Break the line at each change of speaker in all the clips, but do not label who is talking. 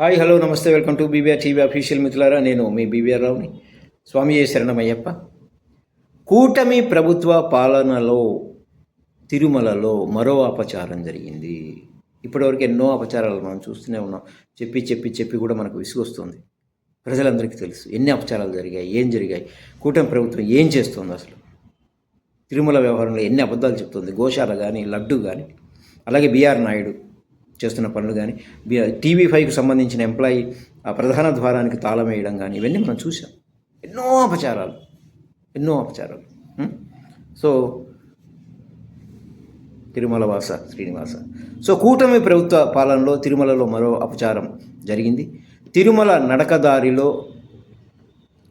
Hi hello namaste welcome to BBR TV official మిత్రులారా. నేను మీ BBR రావుని. స్వామి శరణమయ్యప్ప. కూటమి ప్రభుత్వ పాలనలో తిరుమలలో మరో అపచారం జరిగింది. ఇప్పటివరకు ఎన్నో అపచారాలు మనం చూస్తూనే ఉన్నాం. చెప్పి చెప్పి చెప్పి కూడా మనకు విసుగొస్తుంది ప్రజలందరికీ తెలుసు ఎన్ని అపచారాలు జరిగాయి ఏం జరిగాయి కూటమి ప్రభుత్వం ఏం చేస్తుంది అసలు? తిరుమల వ్యవహారంలో ఎన్ని అబద్ధాలు చెప్తుంది? గోశాల కానీ లడ్డు కానీ అలాగే బీఆర్ నాయుడు చేస్తున్న పనులు కానీ టీవీ ఫైవ్కి సంబంధించిన ఎంప్లాయీ ఆ ప్రధాన ద్వారానికి తాళం వేయడం కానీ ఇవన్నీ మనం చూసాం ఎన్నో అపచారాలు. ఎన్నో అపచారాలు. సో తిరుమల వాస శ్రీనివాస. సో కూటమి ప్రభుత్వ పాలనలో తిరుమలలో మరో అపచారం జరిగింది. తిరుమల నడకదారిలో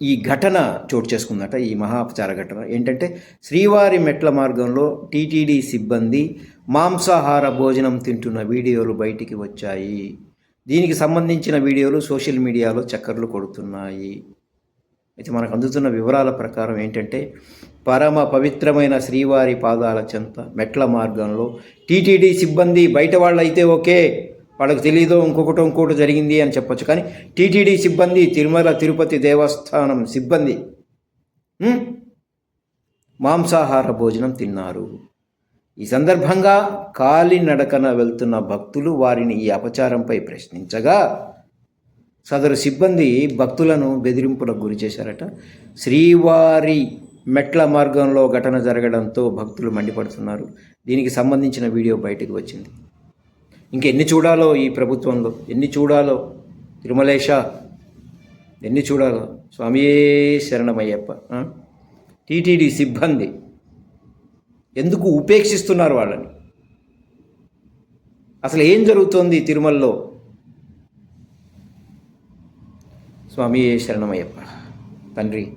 ఈ ఘటన చోటు చేసుకుందట ఈ మహాపచార ఘటన. ఏంటంటే శ్రీవారి మెట్ల మార్గంలో టీటీడీ సిబ్బంది మాంసాహార భోజనం తింటున్న వీడియోలు బయటికి వచ్చాయి. దీనికి సంబంధించిన వీడియోలు సోషల్ మీడియాలో చక్కర్లు కొడుతున్నాయి. అయితే మనకు అందుతున్న వివరాల ప్రకారం ఏంటంటే పరమ పవిత్రమైన శ్రీవారి పాదాల చెంత మెట్ల మార్గంలో టీటీడీ సిబ్బంది బయట వాళ్ళు అయితే ఓకే వాళ్ళకి తెలియదో ఇంకొకటి ఇంకోటి జరిగింది అని చెప్పొచ్చు. కానీ టీటీడీ సిబ్బంది తిరుమల తిరుపతి దేవస్థానం సిబ్బంది మాంసాహార భోజనం తిన్నారు. ఈ సందర్భంగా కాలినడకన వెళ్తున్న భక్తులు వారిని ఈ అపచారంపై ప్రశ్నించగా సదరు సిబ్బంది భక్తులను బెదిరింపులకు గురి చేశారట. శ్రీవారి మెట్ల మార్గంలో ఘటన జరగడంతో భక్తులు మండిపడుతున్నారు. దీనికి సంబంధించిన వీడియో బయటకు వచ్చింది. ఇంకెన్ని చూడాలో ఈ ప్రభుత్వంలో? ఎన్ని చూడాలో? తిరుమలేశ ఎన్ని చూడాలో? స్వామియే శరణమయ్యప్ప టీటీడీ సిబ్బంది ఎందుకు ఉపేక్షిస్తున్నారు వాళ్ళని? అసలు ఏం జరుగుతోంది తిరుమలలో? స్వామి శరణమయ్యప్ప తండ్రి.